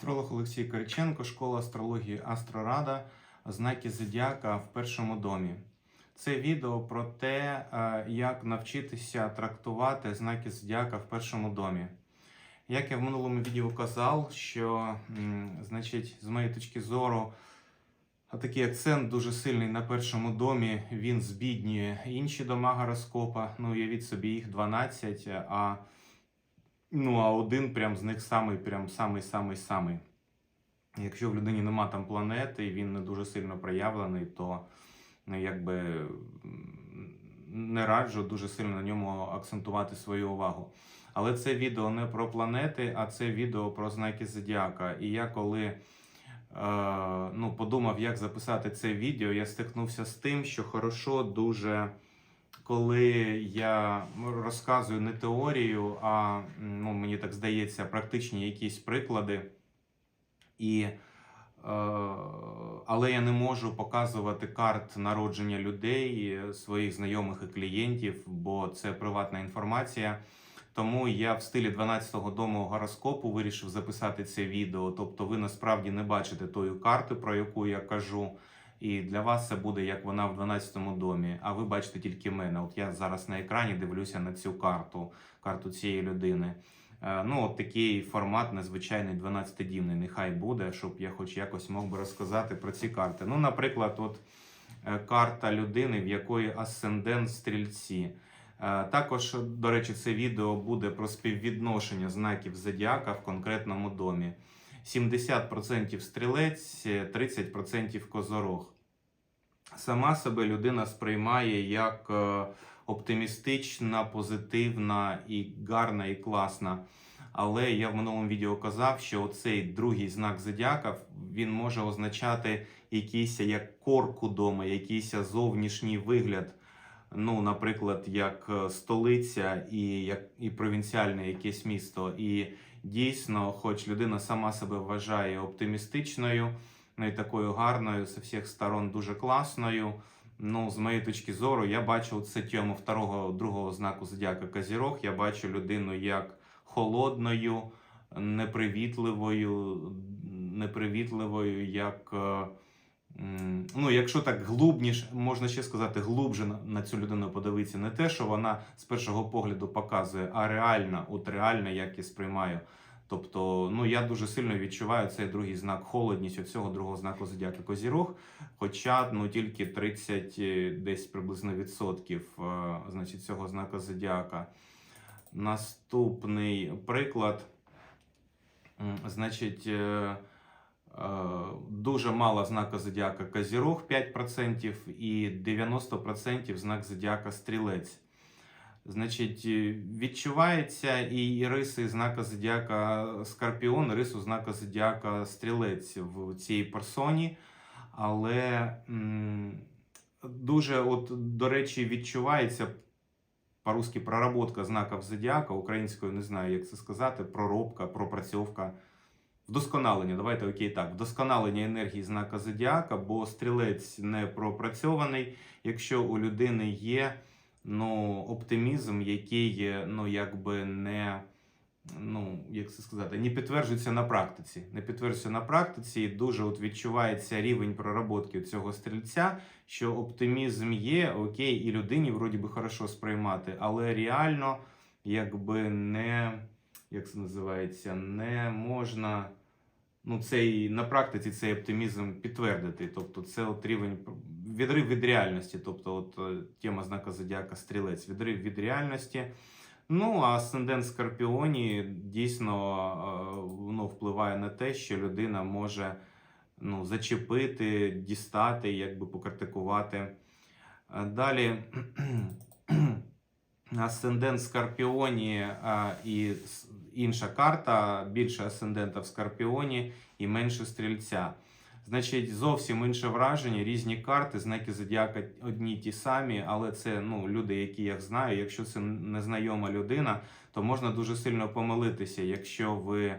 Астролог Олексій Кириченко, школа астрології Астрорада, знаки зодіака в першому домі. Це відео про те, е, як навчитися трактувати знаки зодіака в першому домі. Як я в минулому відео казав, що значить, з моєї точки зору, такий акцент дуже сильний на першому домі, він збіднює інші дома гороскопа. Ну, уявіть собі, їх 12, а Ну, а один прям з них самий, прям самий, самий, самий. Якщо в людині нема там планети і він не дуже сильно проявлений, то ну, якби не раджу дуже сильно на ньому акцентувати свою увагу. Але це відео не про планети, а це відео про знаки зодіака. І я коли е, ну, подумав, як записати це відео, я стикнувся з тим, що хорошо дуже коли я розказую не теорію, а ну, мені так здається, практичні якісь приклади. І, е, але я не можу показувати карт народження людей, своїх знайомих і клієнтів, бо це приватна інформація. Тому я в стилі 12-го дому гороскопу вирішив записати це відео. Тобто, ви насправді не бачите тої карти, про яку я кажу. І для вас це буде як вона в 12-му домі. А ви бачите тільки мене. От я зараз на екрані дивлюся на цю карту, карту цієї людини. Е, Ну, от такий формат незвичайний 12-дівний. Нехай буде, щоб я хоч якось мог би розказати про ці карти. Ну, наприклад, от е, карта людини, в якої асцендент стрільці. Е, Також, до речі, це відео буде про співвідношення знаків зодіака в конкретному домі. 70% стрілець, 30% козорог. Сама себе людина сприймає як е, оптимістична, позитивна і гарна і класна. Але я в минулому відео казав, що цей другий знак зодіака він може означати якийсь як корку дома, якийсь зовнішній вигляд. Ну, наприклад, як е, столиця і як і провінціальне якесь місто. І дійсно, хоч людина сама себе вважає оптимістичною, ну і такою гарною, з всіх сторон дуже класною. Ну, з моєї точки зору, я бачу це тьому второго, другого знаку зодіака Казірог. Я бачу людину як холодною, непривітливою, непривітливою, як. Ну, якщо так глубніше, можна ще сказати, глубже на- цю людину подивитися, не те, що вона з першого погляду показує, а реально, от реально, як я сприймаю. Тобто, ну я дуже сильно відчуваю цей другий знак холодність цього другого знаку зодіака Козірог, хоча ну тільки 30 е, десь приблизно відсотків е, значить, цього знака зодіака. Наступний приклад, значить, е, дуже мало знака зодіака Козірог 5% і 90% знак зодіака Стрілець. Значить, е, відчувається і риси знака зодіака Скорпіон, рису знака зодіака Стрілець в цій персоні. Але м, дуже, от, до речі, відчувається по-русски проработка знаків зодіака, українською не знаю, як це сказати, проробка, пропрацьовка. Вдосконалення, давайте окей так, вдосконалення енергії знака зодіака, бо стрілець не пропрацьований, якщо у людини є ну, оптимізм, який ну, якби не, ну, як це сказати, не підтверджується на практиці. Не підтверджується на практиці, і дуже от відчувається рівень проработки цього стрільця, що оптимізм є, окей, і людині вроді би хорошо сприймати, але реально, якби не, як це називається, не можна. Ну, цей на практиці цей оптимізм підтвердити. Тобто, це от рівень відрив від реальності. Тобто, от е, тема знака зодіака стрілець, відрив від реальності. Ну, а асцендент Скорпіоні дійсно е, воно впливає на те, що людина може ну, зачепити, дістати, якби покритикувати. Е, Далі асцендент Скорпіоні і інша карта, більше асцендента в Скорпіоні і менше стрільця. Значить, зовсім інше враження, різні карти, знаки зодіака одні ті самі, але це ну, люди, які я знаю. Якщо це незнайома людина, то можна дуже сильно помилитися. Якщо ви.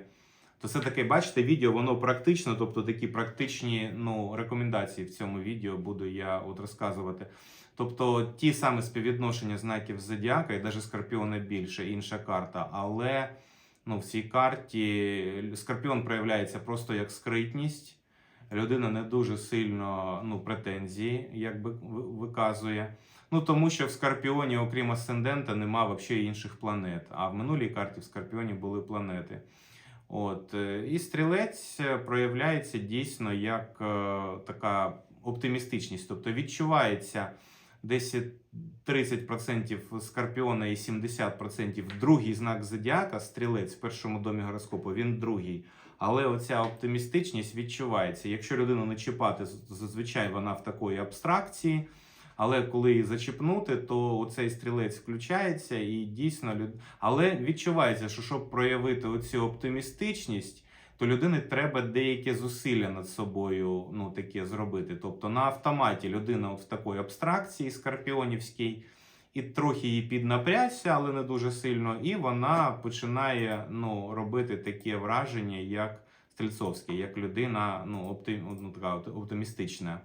То це таке, бачите, відео, воно практично, тобто такі практичні ну, рекомендації в цьому відео буду я от розказувати. Тобто ті самі співвідношення знаків зодіака, і навіть скорпіона більше, інша карта, але ну, в цій карті Скорпіон проявляється просто як скритність. Людина не дуже сильно ну, претензії якби ви- виказує. Ну, тому що в Скорпіоні, окрім асцендента, нема взагалі інших планет. А в минулій карті в Скорпіоні були планети. От. е, І стрілець е, проявляється дійсно як е, така оптимістичність. Тобто відчувається десь 30% Скорпіона і 70% другий знак зодіака, стрілець в першому домі гороскопу, він другий. Але оця оптимістичність відчувається. Якщо людину не чіпати, зазвичай вона в такої абстракції. Але коли її зачіпнути, то оцей стрілець включається і дійсно люд... Але відчувається, що щоб проявити оцю оптимістичність, то людини треба деякі зусилля над собою ну, таке зробити. Тобто на автоматі людина от в такої абстракції скорпіонівській, і трохи її піднапрягся, але не дуже сильно, і вона починає ну, робити таке враження, як стрільцовське, як людина ну, опти... ну, така оптимістична.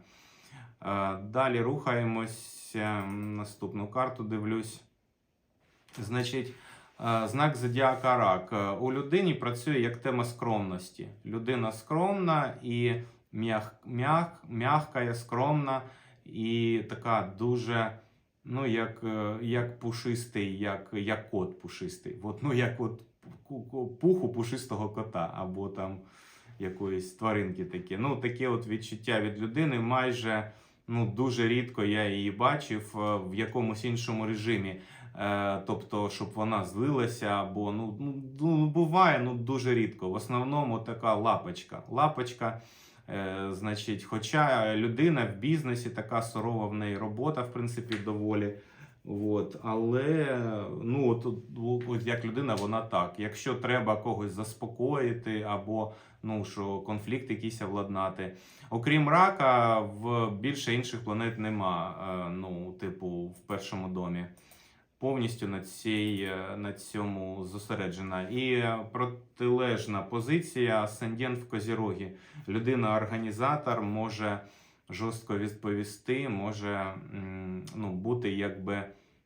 Е, Далі рухаємось. е, Наступну карту дивлюсь. Значить, знак зодіака рак. Е, У людині працює як тема скромності. Людина скромна і м'як, м'як, м'ягка, скромна і така дуже, ну, як, е, як пушистий, як, як кот пушистий. От, ну, як от пуху пушистого кота або там якоїсь тваринки такі. Ну, таке от відчуття від людини майже ну, дуже рідко я її бачив е, в якомусь іншому режимі. Е, тобто, щоб вона злилася, або ну, ну, ну буває ну дуже рідко. В основному така лапочка. Лапочка, е, значить, хоча людина в бізнесі така сурова в неї робота, в принципі, доволі. От, але ну от, от, як людина, вона так. Якщо треба когось заспокоїти, або ну що конфлікт якийсь владнати. Окрім рака, в більше інших планет нема. е, Ну, типу, в першому домі. Повністю на, цій, е, на цьому зосереджена. І протилежна позиція асцендент в Козірогі. Людина-організатор може жорстко відповісти, може ну, бути якби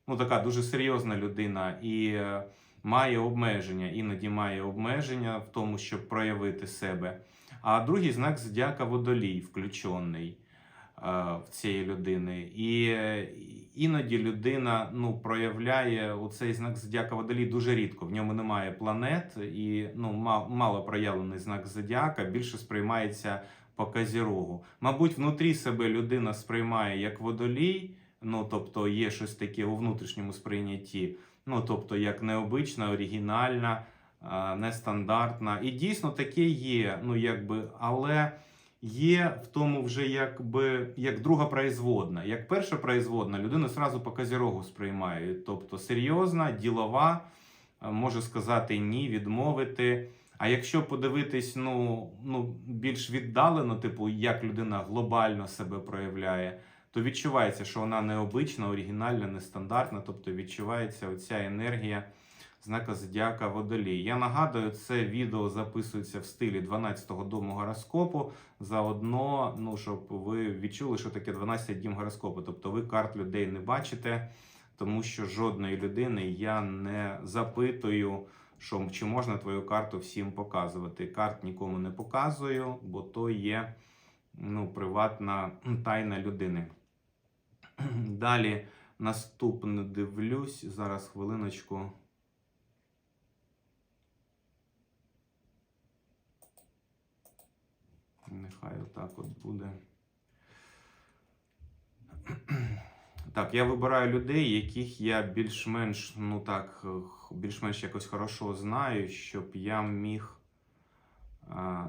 ну, така дуже серйозна людина і е, має обмеження, іноді має обмеження в тому, щоб проявити себе. А другий знак зодіака водолій включений в цієї людини. І е, іноді людина ну, проявляє у цей знак зодіака водолій дуже рідко. В ньому немає планет, і ну, мало проявлений знак зодіака більше сприймається по казірогу. Мабуть, внутрі себе людина сприймає як водолій, ну тобто є щось таке у внутрішньому сприйнятті, ну тобто як необична, оригінальна, нестандартна. І дійсно таке є, ну якби, але є в тому вже якби як друга производна. Як перша производна, людина зразу по казірогу сприймає, тобто серйозна, ділова, може сказати ні, відмовити. А якщо подивитись, ну, ну більш віддалено, типу, як людина глобально себе проявляє, то відчувається, що вона необична, оригінальна, нестандартна, тобто відчувається оця енергія знака зодіака водолій. Я нагадую, це відео записується в стилі 12-го дому гороскопу. Заодно, ну, щоб ви відчули, що таке 12 дім гороскопу. Тобто ви карт людей не бачите, тому що жодної людини я не запитую, що чи можна твою карту всім показувати. Карт нікому не показую, бо то є ну, приватна тайна людини. Далі наступне дивлюсь. Зараз хвилиночку. Нехай отак от буде. Так, я вибираю людей, яких я більш-менш, ну так, більш-менш якось хорошо знаю, щоб я міг,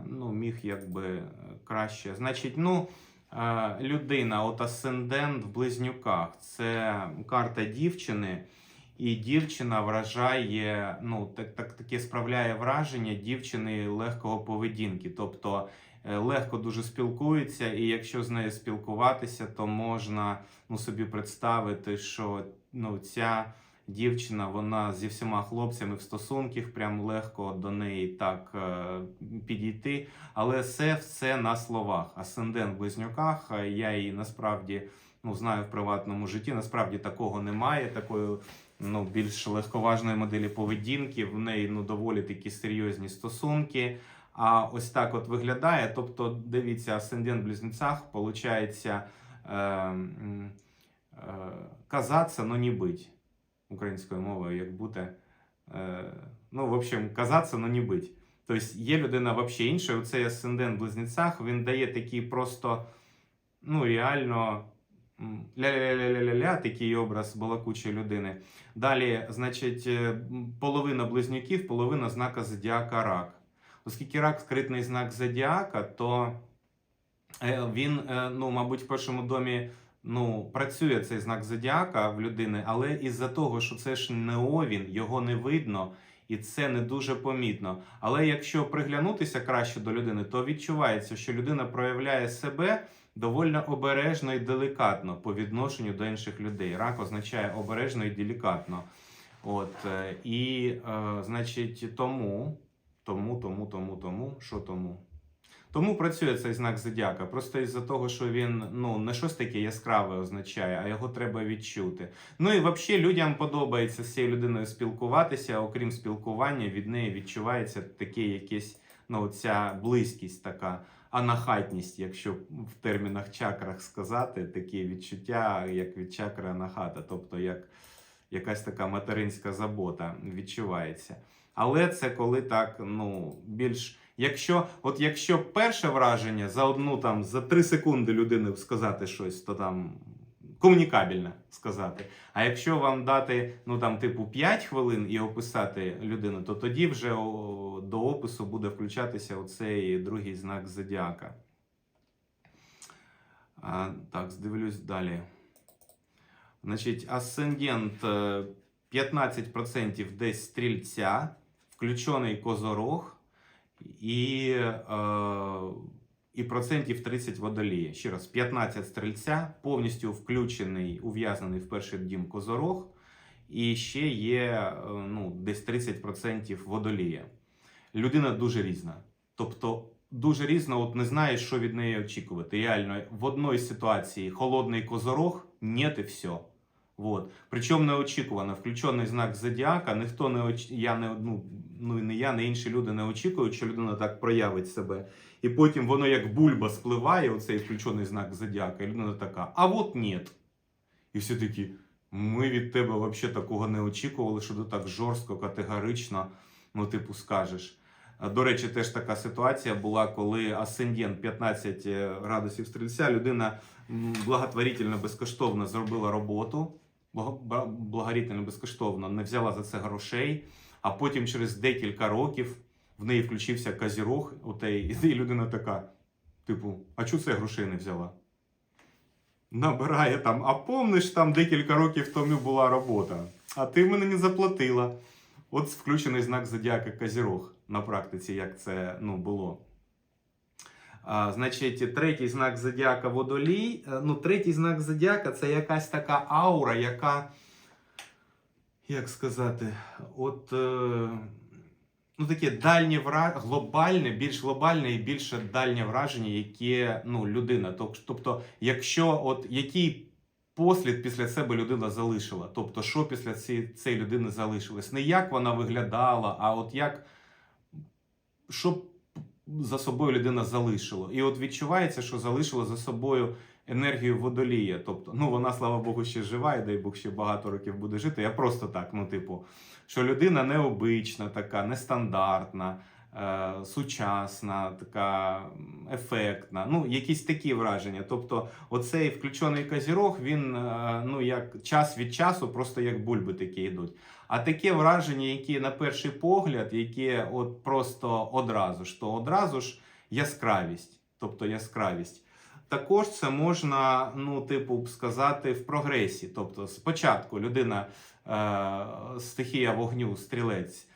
ну, міг якби е, краще. Значить, ну, е, людина, от асцендент в близнюках, це карта дівчини. І дівчина вражає, ну так, так таке справляє враження дівчини легкого поведінки. Тобто легко дуже спілкується, і якщо з нею спілкуватися, то можна ну, собі представити, що ну, ця дівчина вона зі всіма хлопцями в стосунках, прям легко до неї так е, підійти. Але це все на словах. Асцендент в близнюках, е, я її насправді ну, знаю в приватному житті. Насправді такого немає, такої ну, більш легковажної моделі поведінки, в неї ну, доволі такі серйозні стосунки. А ось так от виглядає. Тобто, дивіться, асцендент в близнецах, виходить, е, е, казаться, но не бить. Українською мовою, як бути. Е, ну, в общем, казаться, но не бить. Тобто є людина взагалі інша. Оцей асцендент в близнецах він дає такий просто, ну, реально ля-ля-ля-ля-ля-ля, такий образ балакучої людини. Далі, значить, е, половина близнюків, половина знака зодіака рак. Оскільки рак скритний знак зодіака, то е, він, е, ну, мабуть, в першому домі ну, працює цей знак зодіака в людини, але із-за того, що це ж не овін, його не видно. І це не дуже помітно. Але якщо приглянутися краще до людини, то відчувається, що людина проявляє себе доволі обережно і делікатно по відношенню до інших людей. Рак означає обережно і делікатно. От, е, і, е, значить, тому, тому, тому, тому, тому, що тому. Тому працює цей знак зодіака. Просто із-за того, що він ну не щось таке яскраве означає, а його треба відчути. Ну і взагалі людям подобається з цією людиною спілкуватися. Окрім спілкування, від неї відчувається таке якесь ну, ця близькість, така анахатність, якщо в термінах чакрах сказати, такі відчуття, як від чакри анахата, тобто як якась така материнська забота відчувається. Але це коли так, ну, більш. Якщо, от якщо перше враження за одну там за 3 секунди людини сказати щось, то там комунікабельно сказати. А якщо вам дати ну там типу 5 хвилин і описати людину, то тоді вже о, до опису буде включатися оцей другий знак зодіака. А, так, здивлюсь далі. Значить, асцендент е, 15% десь стрільця, включений козорог і, е, і процентів 30 водолія. Ще раз, 15 стрільця, повністю включений, ув'язнений в перший дім козорог, і ще є е, ну, десь 30% водолія. Людина дуже різна. Тобто, дуже різна, от не знаєш, що від неї очікувати. Реально, в одній ситуації холодний козорог, нет і все. Вот. Причому неочікувано, включений знак зодіака, ніхто не оч... я не ну, ну і не я, не інші люди не очікують, що людина так проявить себе. І потім воно як бульба спливає, оцей включений знак зодіака, і людина така, а от ні. І всі такі, ми від тебе взагалі такого не очікували, що ти так жорстко, категорично, ну, типу, скажеш. До речі, теж така ситуація була, коли асцендент 15 градусів стрільця, людина благотворительно безкоштовно зробила роботу, благорітельно безкоштовно не взяла за це грошей, а потім через декілька років в неї включився казірог, і людина така, типу, а чого це грошей не взяла? Набирає там, а помниш, там декілька років тому була робота, а ти мене не заплатила. От включений знак зодіака Казірог на практиці, як це ну, було. А, значить, третій знак зодіака водолій. Е, Ну, третій знак зодіака це якась така аура, яка, як сказати, от е, ну, таке дальнє вра... глобальне, більш глобальне і більше дальнє враження, яке ну, людина. Тобто, якщо от який послід після себе людина залишила, тобто, що після цієї людини залишилось, не як вона виглядала, а от як що за собою людина залишила. І от відчувається, що залишила за собою енергію водолія. Тобто, ну вона, слава Богу, ще жива, і дай Бог ще багато років буде жити. Я просто так, ну, типу, що людина необична, така, нестандартна. Е, Сучасна, така ефектна, ну якісь такі враження. Тобто, оцей включений казірог, він е, ну як час від часу, просто як бульби такі йдуть. А таке враження, яке на перший погляд, яке от просто одразу ж, то одразу ж яскравість, тобто яскравість. Також це можна, ну, типу, сказати, в прогресі. Тобто, спочатку людина е, стихія вогню, стрілець.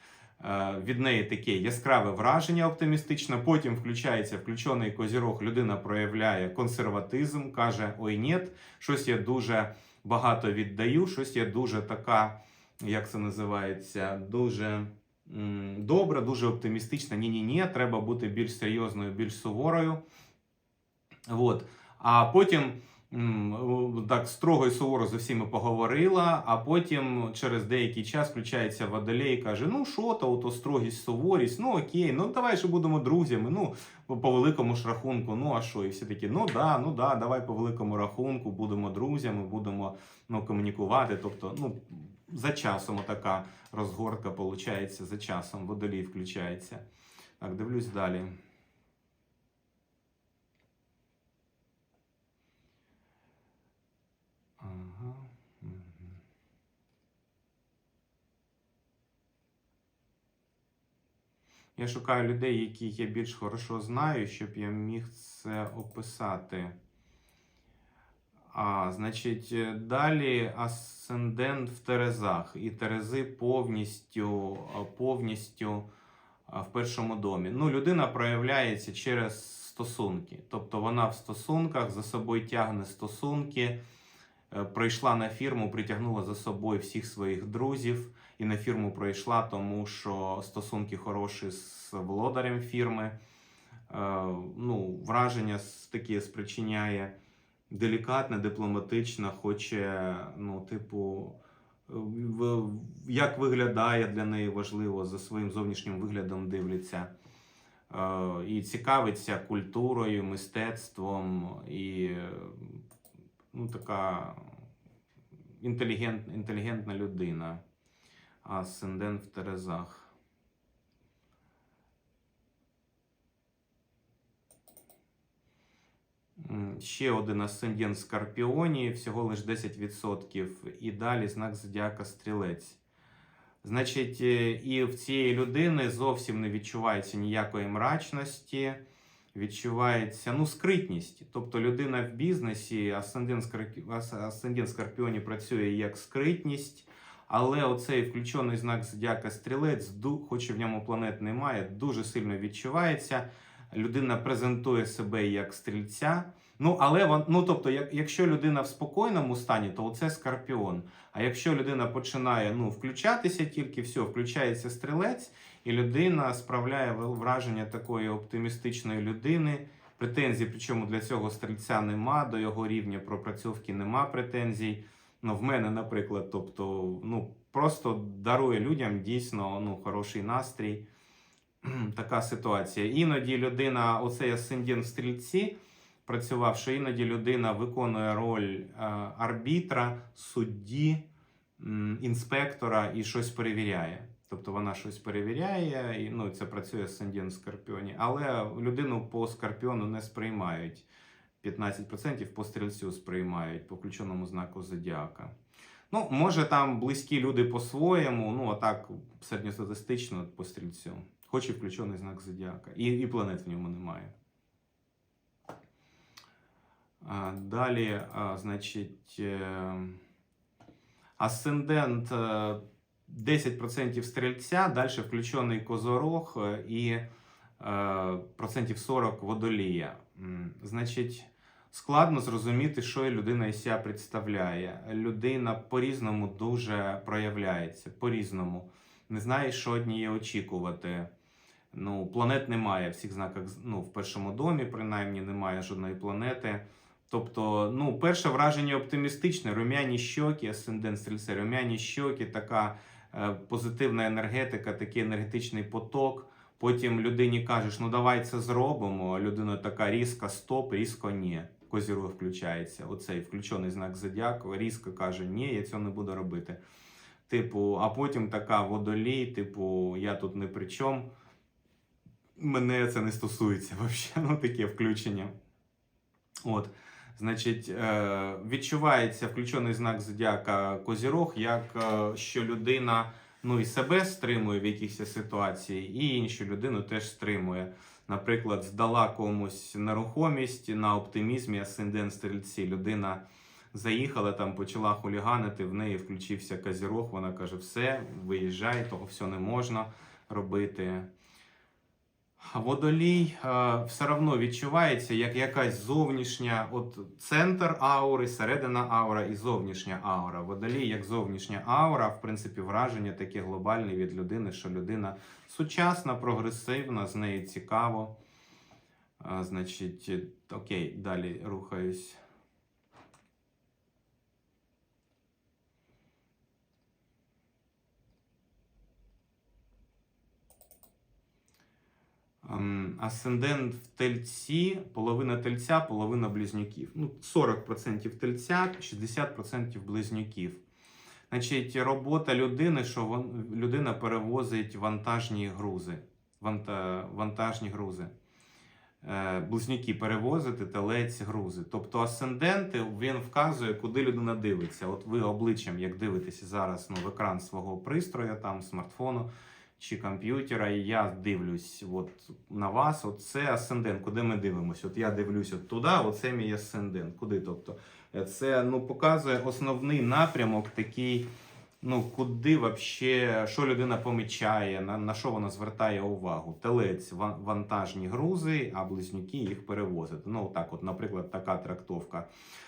Е, Від неї таке яскраве враження оптимістичне. Потім включається включений козірог. Людина проявляє консерватизм, каже: Ой, ні, щось я дуже багато віддаю, щось я дуже така як це називається, дуже м, добра, дуже оптимістична. Ні, ні, ні, треба бути більш серйозною, більш суворою. От. А потім так строго і суворо з усіма поговорила, а потім через деякий час включається водолей і каже: Ну, що то, ото строгість, суворість, ну окей, ну давай ще будемо друзями. Ну, по великому ж рахунку, ну а що? І всі такі, ну да, ну да, давай по великому рахунку, будемо друзями, будемо ну, комунікувати. Тобто, ну, за часом така розгортка виходить, за часом водолій включається. Так, дивлюсь далі. Я шукаю людей, яких я більш хорошо знаю, щоб я міг це описати. А, значить, е, далі асцендент в Терезах. І Терези повністю, повністю в першому домі. Ну, людина проявляється через стосунки. Тобто вона в стосунках за собою тягне стосунки. Е, Прийшла на фірму, притягнула за собою всіх своїх друзів і на фірму прийшла, тому що стосунки хороші з володарем фірми. Е, Ну, враження таке спричиняє делікатне, дипломатично, хоче, ну, типу, е, як виглядає для неї важливо, за своїм зовнішнім виглядом дивляться. І цікавиться культурою, мистецтвом і ну, така інтелігент, інтелігентна людина. Асцендент в Терезах. Ще один асцендент Скорпіоні, всього лише 10%. І далі знак зодіака Стрілець. Значить, е, і в цієї людини зовсім не відчувається ніякої мрачності, відчувається ну, скритність. Тобто людина в бізнесі, асцендент, Скорпі- ас- асцендент Скорпіоні працює як скритність, але оцей включений знак зодіака Стрілець, хоч і в ньому планет немає, дуже сильно відчувається. Людина презентує себе як стрільця. Ну, але ну, тобто, як, якщо людина в спокійному стані, то це скорпіон. А якщо людина починає ну, включатися тільки, все, включається стрілець, і людина справляє враження такої оптимістичної людини. Претензій, причому для цього стрільця нема, до його рівня пропрацьовки нема претензій. Ну, в мене, наприклад, тобто, ну, просто дарує людям дійсно ну, хороший настрій. Така ситуація. Іноді людина, оцей асцендент в стрільці, працював, що іноді людина виконує роль е, арбітра, судді, інспектора і щось перевіряє. Тобто вона щось перевіряє, і ну, це працює асцендент в скорпіоні. Але людину по скорпіону не сприймають. 15% по стрільцю сприймають по включеному знаку зодіака. Ну, може, там близькі люди по-своєму, ну, а так середньостатистично по стрільцю. Хоч і включений знак зодіака. І, і планет в ньому немає. А, далі, а, значить, е, асцендент е, 10% стрільця, далі включений козорог е, і е, процентів 40 водолія. Значить, складно зрозуміти, що людина із себе представляє. Людина по-різному дуже проявляється, по-різному. Не знає, що неї очікувати. Ну, планет немає в всіх знаках, ну, в першому домі, принаймні, немає жодної планети. Тобто, ну, перше враження оптимістичне, рум'яні щоки, асцендент стрільця, рум'яні щоки, така позитивна енергетика, такий енергетичний поток. Потім людині кажеш, ну давай це зробимо. а Людина така різка, стоп, різко ні. Козірог включається. Оцей включений знак зодіаку, різко каже, ні, я цього не буду робити. Типу, а потім така водолій, типу, я тут не при чому. Мене це не стосується взагалі, ну таке включення. От, значить, е, відчувається включений знак зодіака Козірог, як е, що людина ну, і себе стримує в якихось ситуації, і іншу людину теж стримує. Наприклад, здала комусь нерухомість на оптимізмі, асцендент стрільці. Людина заїхала там, почала хуліганити, в неї включився Козірог, вона каже: все, виїжджай, того все не можна робити. Водолій е, все одно відчувається як якась зовнішня, от центр аури, середина аура і зовнішня аура. Водолій як зовнішня аура, в принципі, враження таке глобальне від людини, що людина сучасна, прогресивна, з нею цікаво. Е, значить, окей, далі рухаюсь. Асцендент в тельці, половина тельця, половина близнюків. Ну, 40% тельця, 60% близнюків. Значить, робота людини, що вон, людина перевозить вантажні грузи. Ванта, вантажні грузи. Е, близнюки перевозити, телець, грузи. Тобто асценденти він вказує, куди людина дивиться. От ви обличчям, як дивитеся зараз ну, в екран свого пристрою, там, смартфону чи комп'ютера, і я дивлюсь от, на вас. От це асцендент, куди ми дивимося. От я дивлюсь от туди, оце мій асцендент. Куди? Тобто, е, це ну, показує основний напрямок такий. Ну, куди вообще, що людина помічає, на, на що вона звертає увагу? Телець ван- вантажні грузи, а близнюки їх перевозити. Ну, так, от, наприклад, така трактовка.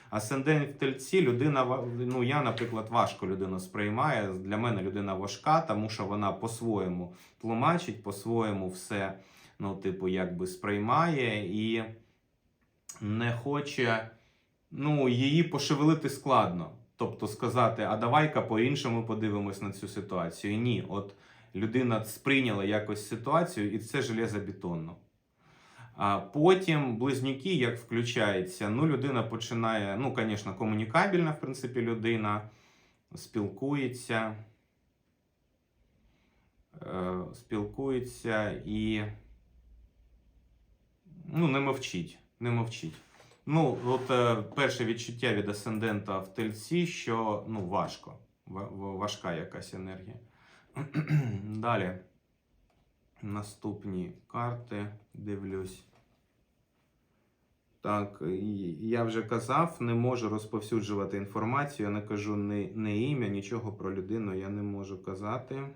Асцендент в тельці людина, ну я, наприклад, важко людину сприймає. Для мене людина важка, тому що вона по-своєму тлумачить, по-своєму все, ну, типу, якби сприймає і не хоче, ну, її пошевелити складно. Тобто сказати, а давай-ка по-іншому подивимось на цю ситуацію. Ні, от людина сприйняла якось ситуацію, і це железобетонно. А потім близнюки, як включаються, ну, людина починає, ну, звісно, комунікабельна, в принципі, людина, спілкується, е, спілкується і ну, не мовчить. Не мовчить. Ну, от е, перше відчуття від асцендента в тельці, що ну, важко. Ва- ва- Важка якась енергія. Далі. Наступні карти дивлюсь. Так, я вже казав, не можу розповсюджувати інформацію. Я не кажу не ім'я, нічого про людину я не можу казати.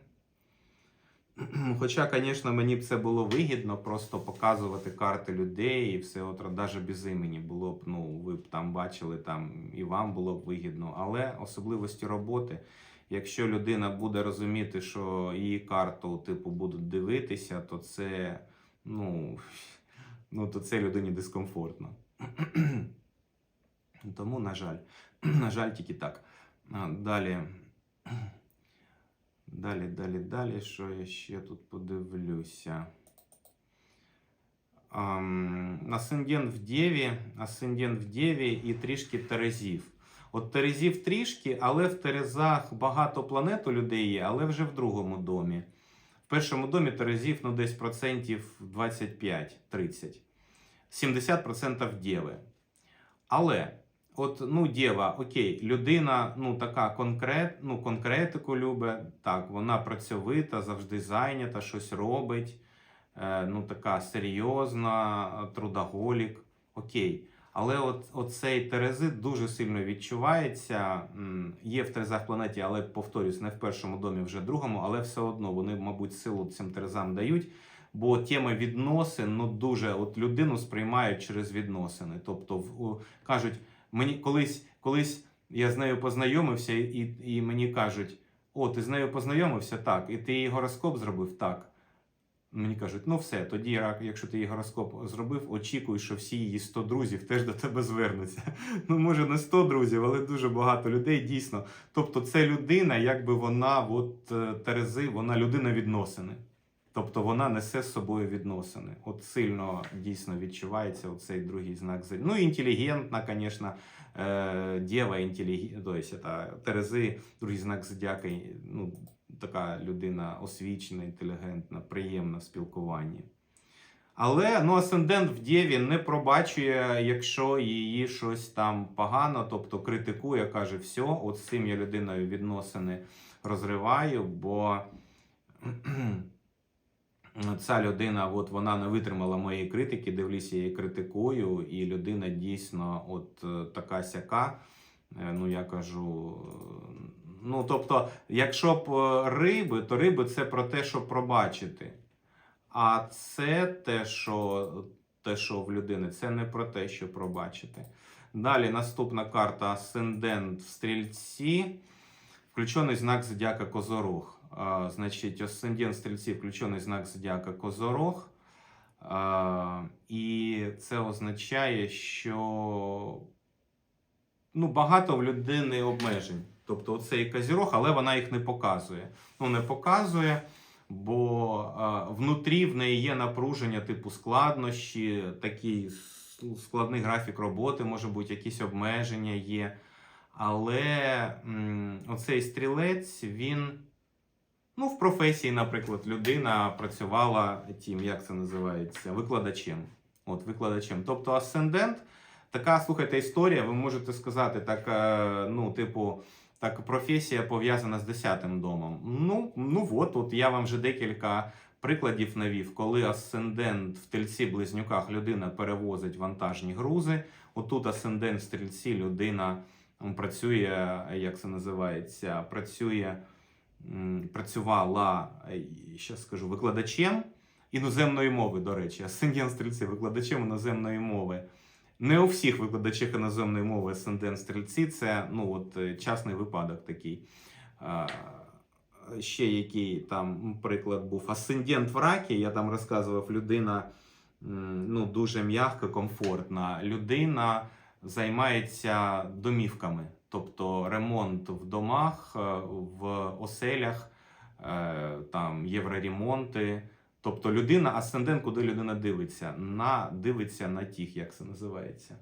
Хоча, звісно, мені б це було вигідно просто показувати карти людей і все, от навіть без імені було б, ну, ви б там бачили, там і вам було б вигідно. Але особливості роботи, якщо людина буде розуміти, що її карту, типу, будуть дивитися, то це, ну, ну, то це людині дискомфортно. Тому, на жаль, на жаль, тільки так. Далі. Далі, далі, далі. Що я ще тут подивлюся? Ам, Асцендент в Деві, асцендент в Деві і трішки Терезів. От Терезів трішки, але в Терезах багато планет у людей є, але вже в другому домі. В першому домі Терезів ну, десь процентів 25-30. 70% Дєви. Але От, ну, дєва, окей, людина, ну, така конкрет, ну, конкретику любить, так, вона працьовита, завжди зайнята, щось робить, е, ну, така серйозна, трудоголік, окей. Але от, оцей Терезит дуже сильно відчувається. Є в Терезах планеті, але повторюсь, не в першому домі, вже в другому, але все одно вони, мабуть, силу цим Терезам дають. Бо тема відносин, ну, дуже, от людину сприймають через відносини. Тобто, в, кажуть, Мені колись, колись я з нею познайомився, і, і мені кажуть: о, ти з нею познайомився? Так. І ти її гороскоп зробив? Так. Мені кажуть, ну все, тоді, якщо ти її гороскоп зробив, очікуй, що всі її 100 друзів теж до тебе звернуться. Ну, може, не 100 друзів, але дуже багато людей дійсно. Тобто, це людина, якби вона, от е, Терези, вона людина відносини. Тобто вона несе з собою відносини. От сильно дійсно відчувається цей другий знак зодіака. Ну, інтелігентна, звісно, е, дєва інтелігентна, тобто Терези, другий знак зодіака, ну, така людина освічена, інтелігентна, приємна в спілкуванні. Але ну, асцендент в Дєві не пробачує, якщо її щось там погано, тобто критикує, каже, все, от з цим я людиною відносини розриваю, бо ця людина, от вона не витримала моєї критики, дивлюся, я її критикую, і людина дійсно от така сяка. Е, Ну, я кажу. е, Ну, тобто, якщо б е, риби, то риби це про те, щоб пробачити. А це те, що, те, що в людини, це не про те, що пробачити. Далі наступна карта Асцендент в стрільці. Включений знак зодіака Козорог. А, значить, асцендент стрільці, включений знак зодіака Козорог. І це означає, що ну, багато в людини обмежень. Тобто, оцей козірог, але вона їх не показує. Ну, не показує. бо внутрі в неї є напруження типу складнощі, такий складний графік роботи, може бути, якісь обмеження є. Але м, оцей стрілець, він. Ну, в професії, наприклад, людина працювала тим, як це називається, викладачем. От, викладачем. Тобто асцендент, така, слухайте, історія, ви можете сказати, так, е, ну, типу, так, професія пов'язана з 10-м домом. Ну, ну от, от я вам вже декілька прикладів навів, коли асцендент в тельці близнюках людина перевозить вантажні грузи. Отут асцендент в стрільці людина працює, як це називається, працює, працювала, ще скажу, викладачем іноземної мови, до речі, асцендент стрільці, викладачем іноземної мови. Не у всіх викладачах іноземної мови асцендент стрільці, це ну, от, е, частний випадок такий. Ще який там приклад був асцендент в ракі, я там розказував, людина ну, дуже м'яка, комфортна. Людина займається домівками, тобто ремонт в домах, е, в оселях, е, там євроремонти. Тобто людина, асцендент, куди людина дивиться, на, дивиться на тих, як це називається.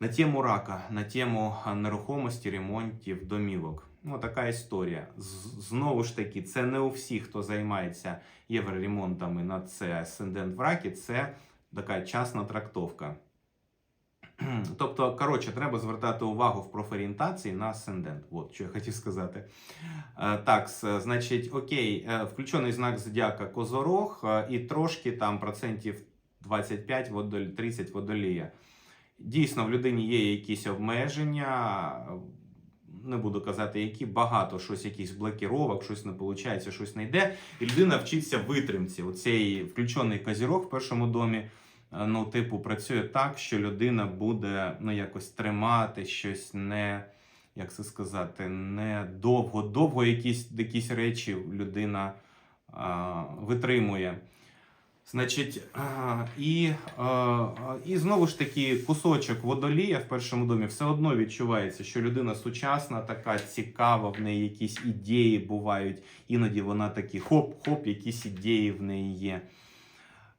На тему рака, на тему нерухомості, ремонтів, домівок. Ну, така історія. Знову ж таки, це не у всіх, хто займається євроремонтами на це асцендент в ракі, це така частна трактовка. Тобто, коротше, треба звертати увагу в профорієнтації на асцендент. От що я хотів сказати. Е, Так, значить, окей, е, включений знак зодіака Козорог е, і трошки там процентів 25 водоль, 30 водолія. Дійсно, в людині є якісь обмеження. Не буду казати, які багато щось, якісь блокіровок, щось не виходить, щось не йде. І людина вчиться витримці. Оцей включений козірог в першому домі. Е, Ну, типу, працює так, що людина буде ну, якось тримати щось не, як це сказати, не довго. Довго якісь, якісь речі людина а, витримує. Значить, а, і, а, і знову ж таки, кусочок водолія в першому домі все одно відчувається, що людина сучасна, така цікава, в неї якісь ідеї бувають. Іноді вона такі хоп-хоп, якісь ідеї в неї є.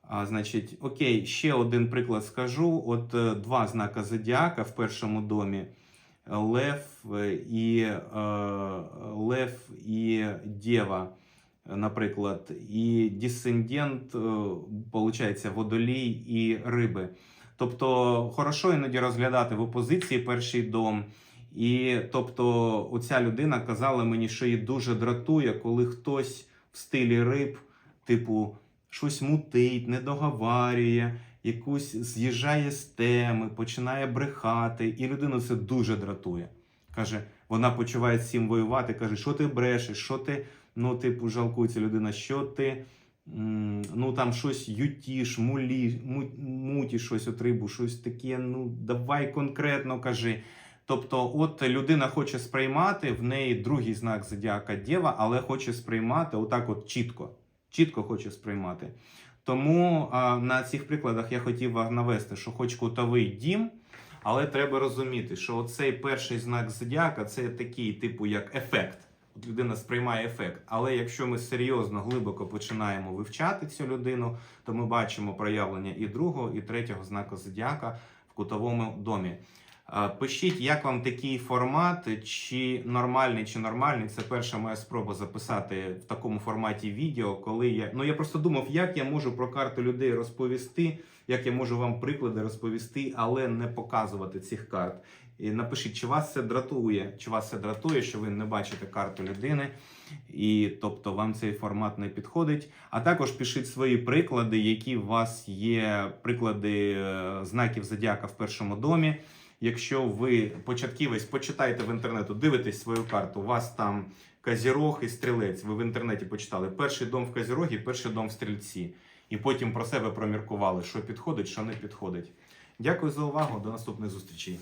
А, значить, окей, ще один приклад скажу. От е, два знака зодіака в першому домі. Лев е, і, е, Лев і Дєва, наприклад, і дисцендент, е, получається, водолій і риби. Тобто, хорошо іноді розглядати в опозиції перший дом. І тобто, оця людина казала мені, що її дуже дратує, коли хтось в стилі риб, типу, щось мутить, не договарює, якусь з'їжджає з теми, починає брехати, і людину це дуже дратує. Каже, вона почуває цим воювати, каже, що ти брешеш, що ти, ну, типу, жалкується людина, що ти. Ну там щось ютіш, мулі, му- муті щось от рибу, щось таке. Ну давай конкретно кажи. Тобто, от людина хоче сприймати в неї другий знак зодіака Дєва, але хоче сприймати отак, от чітко. Чітко хоче сприймати. Тому а, на цих прикладах я хотів навести, що хоч кутовий дім, але треба розуміти, що цей перший знак зодіака це такий, типу, як ефект. От людина сприймає ефект. Але якщо ми серйозно, глибоко починаємо вивчати цю людину, то ми бачимо проявлення і другого, і третього знака зодіака в кутовому домі. Пишіть, як вам такий формат, чи нормальний, чи нормальний. Це перша моя спроба записати в такому форматі відео, коли я. Ну я просто думав, як я можу про карти людей розповісти, як я можу вам приклади розповісти, але не показувати цих карт. І напишіть, чи вас це дратує, чи вас це дратує, що ви не бачите карту людини, і тобто вам цей формат не підходить. А також пишіть свої приклади, які у вас є приклади е, знаків зодіака в першому домі. Якщо ви початківець, почитайте в інтернету, дивитесь свою карту, у вас там Казірог і стрілець. Ви в інтернеті почитали перший дом в Казірогі, перший дом в стрільці. І потім про себе проміркували, що підходить, що не підходить. Дякую за увагу. До наступних зустрічей.